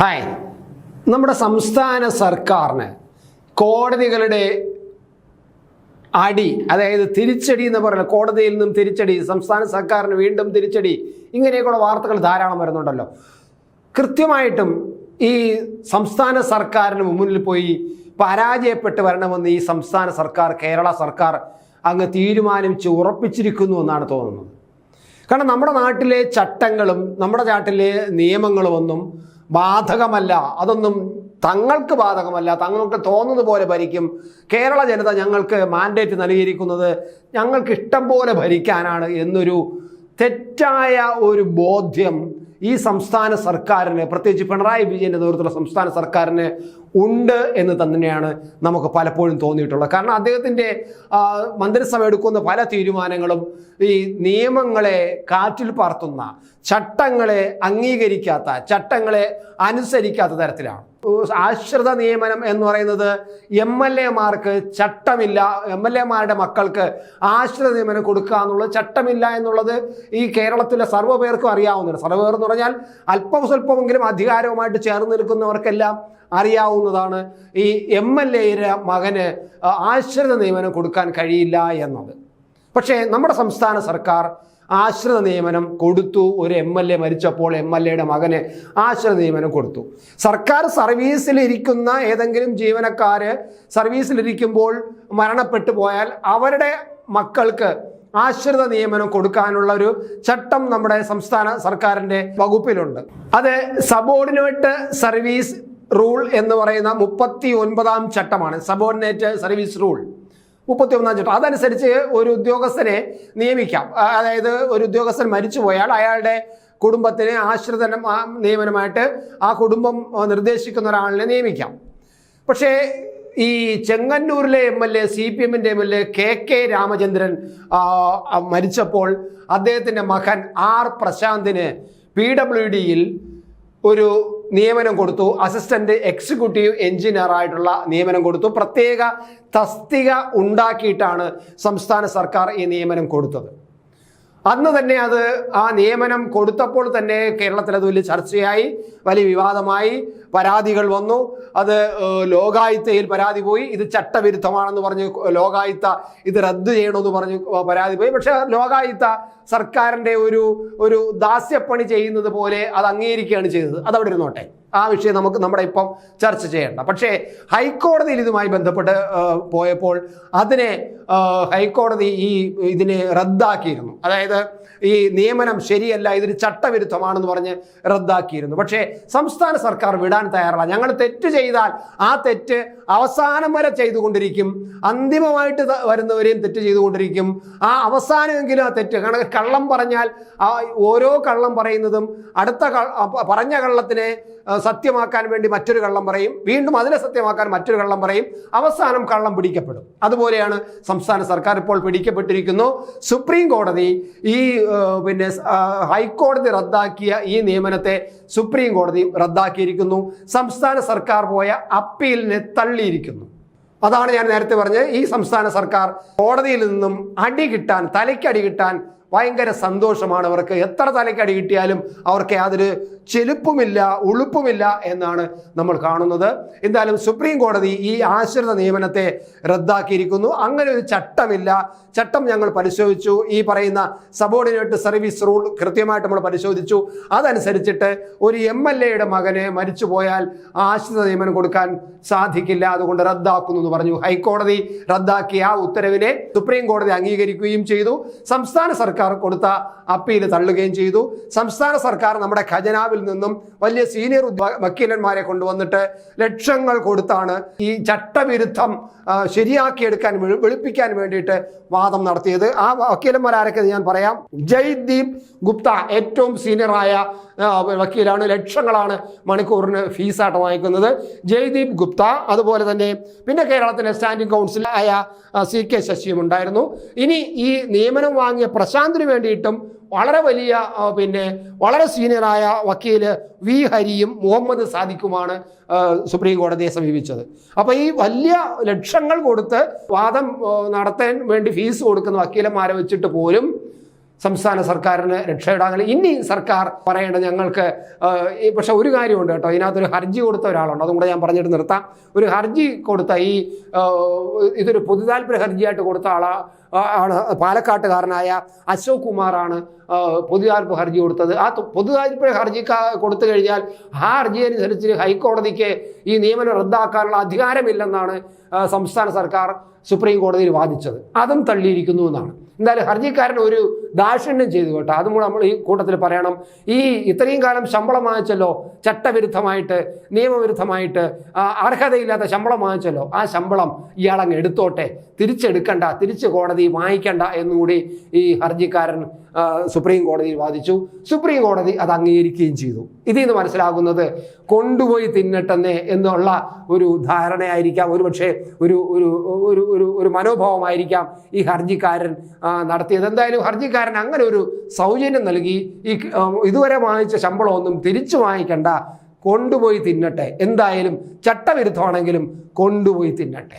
Hi. നമ്മുടെ സംസ്ഥാന സർക്കാരിന് കോടതികളുടെ അടി അതായത് തിരിച്ചടി എന്ന് പറയുന്നത് കോടതിയിൽ നിന്നും തിരിച്ചടി സംസ്ഥാന സർക്കാരിന് വീണ്ടും തിരിച്ചടി ഇങ്ങനെയൊക്കെയുള്ള വാർത്തകൾ ധാരാളം വരുന്നുണ്ടല്ലോ. കൃത്യമായിട്ടും ഈ സംസ്ഥാന സർക്കാരിന് മുന്നിൽ പോയി പരാജയപ്പെട്ട് വരണമെന്ന് ഈ സംസ്ഥാന സർക്കാർ കേരള സർക്കാർ അങ്ങ് തീരുമാനിച്ച് ഉറപ്പിച്ചിരിക്കുന്നു എന്നാണ് തോന്നുന്നത്. കാരണം നമ്മുടെ നാട്ടിലെ ചട്ടങ്ങളും നമ്മുടെ നാട്ടിലെ നിയമങ്ങളും ഒന്നും ബാധകമല്ല. അതൊന്നും തങ്ങൾക്ക് ബാധകമല്ല. തങ്ങൾക്ക് തോന്നുന്നത് പോലെ ഭരിക്കും. കേരള ജനത ഞങ്ങൾക്ക് മാൻഡേറ്റ് നൽകിയിരിക്കുന്നത് ഞങ്ങൾക്ക് ഇഷ്ടം പോലെ ഭരിക്കാനാണ് എന്നൊരു തെറ്റായ ഒരു ബോധ്യം ഈ സംസ്ഥാന സർക്കാരിന് പ്രത്യേകിച്ച് പിണറായി വിജയന്റെ നേതൃത്വത്തിലുള്ള സംസ്ഥാന സർക്കാരിന് ഉണ്ട് എന്ന് തന്നെയാണ് നമുക്ക് പലപ്പോഴും തോന്നിയിട്ടുള്ളത്. കാരണം അദ്ദേഹത്തിന്റെ മന്ത്രിസഭ എടുക്കുന്ന പല തീരുമാനങ്ങളും ഈ നിയമങ്ങളെ കാറ്റിൽ പറത്തുന്ന ചട്ടങ്ങളെ അംഗീകരിക്കാത്ത ചട്ടങ്ങളെ അനുസരിക്കാത്ത തരത്തിലാണ്. ആശ്രിത നിയമനം എന്ന് പറയുന്നത് എം എൽ എമാർക്ക് ചട്ടമില്ല. എം എൽ എമാരുടെ മക്കൾക്ക് ആശ്രിത നിയമനം കൊടുക്കുക എന്നുള്ളത് ചട്ടമില്ല എന്നുള്ളത് ഈ കേരളത്തിലെ സർവ പേർക്കും അറിയാവുന്നതാണ്. സർവ പേർ എന്ന് പറഞ്ഞാൽ അല്പം സ്വല്പമെങ്കിലും അധികാരവുമായിട്ട് ചേർന്ന് നിൽക്കുന്നവർക്കെല്ലാം അറിയാവുന്നതാണ് ഈ എം എൽ എയുടെ മകന് ആശ്രിത നിയമനം കൊടുക്കാൻ കഴിയില്ല എന്നത്. പക്ഷേ നമ്മുടെ സംസ്ഥാന സർക്കാർ ആശ്രിത നിയമനം കൊടുത്തു. ഒരു എം എൽ എ മരിച്ചപ്പോൾ എം എൽ എയുടെ മകന് ആശ്രിത നിയമനം കൊടുത്തു. സർക്കാർ സർവീസിലിരിക്കുന്ന ഏതെങ്കിലും ജീവനക്കാര് സർവീസിലിരിക്കുമ്പോൾ മരണപ്പെട്ടു പോയാൽ അവരുടെ മക്കൾക്ക് ആശ്രിത നിയമനം കൊടുക്കാനുള്ള ഒരു ചട്ടം നമ്മുടെ സംസ്ഥാന സർക്കാരിന്റെ വകുപ്പിലുണ്ട്. അത് സബോർഡിനേറ്റ് സർവീസ് റൂൾ എന്ന് പറയുന്ന മുപ്പത്തി ഒൻപതാം ചട്ടമാണ്. സബോർഡിനേറ്റ് സർവീസ് റൂൾ മുപ്പത്തി ഒന്നാം ചട്ടം. അതനുസരിച്ച് ഒരു ഉദ്യോഗസ്ഥനെ നിയമിക്കാം. അതായത് ഒരു ഉദ്യോഗസ്ഥൻ മരിച്ചു പോയാൽ അയാളുടെ കുടുംബത്തിന് ആശ്രിത നിയമനമായിട്ട് ആ കുടുംബം നിർദ്ദേശിക്കുന്ന ഒരാളിനെ നിയമിക്കാം. പക്ഷേ ഈ ചെങ്ങന്നൂരിലെ M L A C P എമ്മിന്റെ M L A K K Ramachandran മരിച്ചപ്പോൾ അദ്ദേഹത്തിന്റെ മകൻ ആർ പ്രശാന്തിന് പി ഡബ്ല്യു ഡിയിൽ ഒരു നിയമനം കൊടുത്തു. അസിസ്റ്റന്റ് എക്സിക്യൂട്ടീവ് എഞ്ചിനീയർ ആയിട്ടുള്ള നിയമനം കൊടുത്തു. പ്രത്യേക തസ്തിക ഉണ്ടാക്കിയിട്ടാണ് സംസ്ഥാന സർക്കാർ ഈ നിയമനം കൊടുത്തത്. അന്ന് തന്നെ അത് ആ നിയമനം കൊടുത്തപ്പോൾ തന്നെ കേരളത്തിൽ അത് വലിയ ചർച്ചയായി വലിയ വിവാദമായി. പരാതികൾ വന്നു. അത് ലോകായുത്തയിൽ പരാതി പോയി. ഇത് ചട്ടവിരുദ്ധമാണെന്ന് പറഞ്ഞ് ലോകായുത്ത ഇത് റദ്ദ് ചെയ്യണമെന്ന് പറഞ്ഞ് പരാതി പോയി. പക്ഷെ ലോകായുത്ത സർക്കാരിന്റെ ഒരു ഒരു ദാസ്യപ്പണി ചെയ്യുന്നത് പോലെ അത് അംഗീകരിക്കുകയാണ് ചെയ്തത്. അതവിടെ ഇരുന്നോട്ടെ. ആ വിഷയം നമുക്ക് നമ്മുടെ ഇപ്പം ചർച്ച ചെയ്യേണ്ട. പക്ഷേ ഹൈക്കോടതിയിൽ ഇതുമായി ബന്ധപ്പെട്ട് പോയപ്പോൾ അതിനെ ഹൈക്കോടതി ഈ ഇതിനെ റദ്ദാക്കിയിരുന്നു. അതായത് ഈ നിയമനം ശരിയല്ല ഇതൊരു ചട്ടവിരുദ്ധമാണെന്ന് പറഞ്ഞ് റദ്ദാക്കിയിരുന്നു. പക്ഷേ സംസ്ഥാന സർക്കാർ വിടാൻ തയ്യാറല്ല. ഞങ്ങൾ തെറ്റ് ചെയ്താൽ ആ തെറ്റ് അവസാനം വരെ ചെയ്തുകൊണ്ടിരിക്കും. അന്തിമമായിട്ട് വരുന്നവരെയും തെറ്റ് ചെയ്തുകൊണ്ടിരിക്കും. ആ അവസാനമെങ്കിലും ആ തെറ്റ്. കാരണം കള്ളം പറഞ്ഞാൽ ആ ഓരോ കള്ളം പറയുന്നതും അടുത്ത പറഞ്ഞ കള്ളത്തിനെ സത്യമാക്കാൻ വേണ്ടി മറ്റൊരു കള്ളം പറയും. വീണ്ടും അതിനെ സത്യമാക്കാൻ മറ്റൊരു കള്ളം പറയും. അവസാനം കള്ളം പിടിക്കപ്പെടും. അതുപോലെയാണ് സംസ്ഥാന സർക്കാർ ഇപ്പോൾ പിടിക്കപ്പെട്ടിരിക്കുന്നു. സുപ്രീം കോടതി ഈ പിന്നെ ഹൈക്കോടതി റദ്ദാക്കിയ ഈ നിയമനത്തെ സുപ്രീം കോടതി റദ്ദാക്കിയിരിക്കുന്നു. സംസ്ഥാന സർക്കാർ പോയ അപ്പീലിനെ തള്ളിയിരിക്കുന്നു. അതാണ് ഞാൻ നേരത്തെ പറഞ്ഞത്. ഈ സംസ്ഥാന സർക്കാർ കോടതിയിൽ നിന്നും അടി കിട്ടാൻ തലയ്ക്കടി കിട്ടാൻ ഭയങ്കര സന്തോഷമാണ്. അവർക്ക് എത്ര തലയ്ക്കടി കിട്ടിയാലും അവർക്ക് യാതൊരു ചെലുപ്പുമില്ല ഉളുപ്പുമില്ല എന്നാണ് നമ്മൾ കാണുന്നത്. എന്തായാലും സുപ്രീം കോടതി ഈ ആശ്രിത നിയമനത്തെ റദ്ദാക്കിയിരിക്കുന്നു. അങ്ങനെ ഒരു ചട്ടമില്ല. ചട്ടം ഞങ്ങൾ പരിശോധിച്ചു. ഈ പറയുന്ന സബോർഡിനേറ്റ് സർവീസ് റൂൾ കൃത്യമായിട്ട് നമ്മൾ പരിശോധിച്ചു. അതനുസരിച്ചിട്ട് ഒരു എം എൽ എയുടെ മകന് മരിച്ചു പോയാൽ ആശ്രിത നിയമനം കൊടുക്കാൻ സാധിക്കില്ല. അതുകൊണ്ട് റദ്ദാക്കുന്നു എന്ന് പറഞ്ഞു. ഹൈക്കോടതി റദ്ദാക്കിയ ആ ഉത്തരവിനെ സുപ്രീം കോടതി അംഗീകരിക്കുകയും ചെയ്തു. സംസ്ഥാന സർക്കാർ കൊടുത്ത അപ്പീൽ തള്ളുകയും ചെയ്തു. സംസ്ഥാന സർക്കാർ നമ്മുടെ ഖജനാവിൽ നിന്നും വലിയ സീനിയർ വക്കീലന്മാരെ കൊണ്ടുവന്നിട്ട് ലക്ഷങ്ങൾ കൊടുത്താണ് ഈ ചട്ടവിരുദ്ധം ശരിയാക്കിയെടുക്കാൻ വെളു- വെളുപ്പിക്കാൻ വേണ്ടിയിട്ട് വാദം നടത്തിയത്. ആ വക്കീലന്മാരാരൊക്കെ ഞാൻ പറയാം. ജയ്ദീപ് ഗുപ്ത ഏറ്റവും സീനിയറായ വക്കീലാണ്. ലക്ഷങ്ങളാണ് മണിക്കൂറിന് ഫീസായിട്ട് വാങ്ങിക്കുന്നത്. ജയ്ദീപ് ഗുപ്ത അതുപോലെ തന്നെ പിന്നെ കേരളത്തിലെ സ്റ്റാൻഡിംഗ് കൗൺസിലായ സി കെ ശശിയും ഉണ്ടായിരുന്നു. ഇനി ഈ നിയമനം വാങ്ങിയ പ്രശാന്തിന് വേണ്ടിയിട്ടും വളരെ വലിയ പിന്നെ വളരെ സീനിയറായ വക്കീൽ വി ഹരിയും മുഹമ്മദ് സാദിഖുമാണ് സുപ്രീം കോടതിയെ സമീപിച്ചത്. അപ്പോൾ ഈ വലിയ ലക്ഷങ്ങൾ കൊടുത്ത് വാദം നടത്താൻ വേണ്ടി ഫീസ് കൊടുക്കുന്ന വക്കീലന്മാരെ വെച്ചിട്ട് പോലും സംസ്ഥാന സർക്കാരിന് രക്ഷയിടാൻ ഇനി സർക്കാർ പറയേണ്ടത് ഞങ്ങൾക്ക് പക്ഷെ ഒരു കാര്യമുണ്ട് കേട്ടോ. ഇതിനകത്തൊരു ഹർജി കൊടുത്ത ഒരാളുണ്ട്. അതും കൂടെ ഞാൻ പറഞ്ഞിട്ട് നിർത്താം. ഒരു ഹർജി കൊടുത്ത ഈ ഇതൊരു പൊതുതാൽപര്യ ഹർജിയായിട്ട് കൊടുത്ത ആളാ ആണ് പാലക്കാട്ടുകാരനായ അശോക് കുമാറാണ് ആ, പൊതുതാൽപര്യ ഹർജി കൊടുത്തത്. ആ പൊതുതാൽപര്യ ഹർജി കൊടുത്തു കഴിഞ്ഞാൽ ആ ഹർജി അനുസരിച്ച് ഹൈക്കോടതിക്ക് ഈ നിയമനം റദ്ദാക്കാനുള്ള അധികാരമില്ലെന്നാണ് സംസ്ഥാന സർക്കാർ സുപ്രീം കോടതിയിൽ വാദിച്ചത്. അതും തള്ളിയിരിക്കുന്നു എന്നാണ്. എന്തായാലും ഹർജിക്കാരൻ ഒരു ദാക്ഷിണ്യം ചെയ്തു കേട്ടോ. അതും കൂടെ നമ്മൾ ഈ കൂട്ടത്തിൽ പറയണം. ഈ ഇത്രയും കാലം ശമ്പളം വാങ്ങിച്ചല്ലോ ചട്ടവിരുദ്ധമായിട്ട് നിയമവിരുദ്ധമായിട്ട് അർഹതയില്ലാത്ത ശമ്പളം വാങ്ങിച്ചല്ലോ. ആ ശമ്പളം ഇയാളങ്ങ് എടുത്തോട്ടെ. തിരിച്ചെടുക്കണ്ട തിരിച്ച് കോടതി വാങ്ങിക്കണ്ട എന്നുകൂടി ഈ ഹർജിക്കാരൻ സുപ്രീം കോടതിയിൽ വാദിച്ചു. സുപ്രീം കോടതി അത് അംഗീകരിക്കുകയും ചെയ്തു. ഇതിൽ നിന്ന് മനസ്സിലാകുന്നത് കൊണ്ടുപോയി തിന്നട്ടെന്നേ എന്നുള്ള ഒരു ധാരണയായിരിക്കാം. ഒരുപക്ഷെ ഒരു ഒരു ഒരു ഒരു ഒരു മനോഭാവമായിരിക്കാം ഈ ഹർജിക്കാരൻ നടത്തിയത്. എന്തായാലും ഹർജിക്കാരൻ അങ്ങനെ ഒരു സൗജന്യം നൽകി ഈ ഇതുവരെ വാങ്ങിച്ച ശമ്പളമൊന്നും തിരിച്ചു വാങ്ങിക്കണ്ട. കൊണ്ടുപോയി തിന്നട്ടെ. എന്തായാലും ചട്ടവിരുദ്ധമാണെങ്കിലും കൊണ്ടുപോയി തിന്നട്ടെ.